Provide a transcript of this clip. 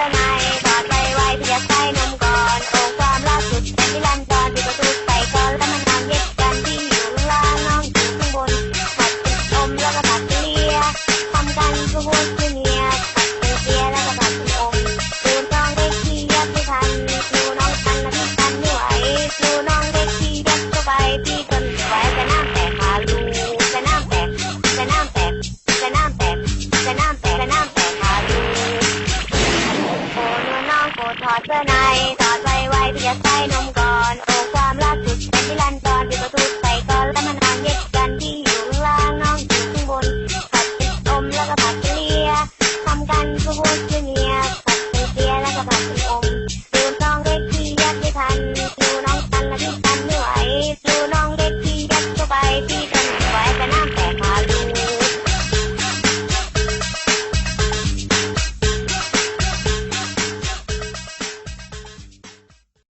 สื้อในถอดไปไว้เพียกใส่นมก่อนโอ้ความล่าสุดเป็นที่ลันตอนที่ประตูไปก่อนแล้วมันทำเย็ดกันที่อยู่ล่างน้องอยู่ข้างบนผัดเป็นอมแล้วก็ผัดเป็นเลียทำกันก็วนคือเนียผัดเป็นเลียแล้วก็ผัดเป็นอมดูน้องเด็กที่ยัดไม่ทันดูน้องทันแล้วพี่ทันไม่ไหวดูน้องเด็กที่ยัดเข้าไปพี่ทนไหวแต่น้ำแต่ขาลู ถอดเสื้อในถอดไว้ไว้พี่จะ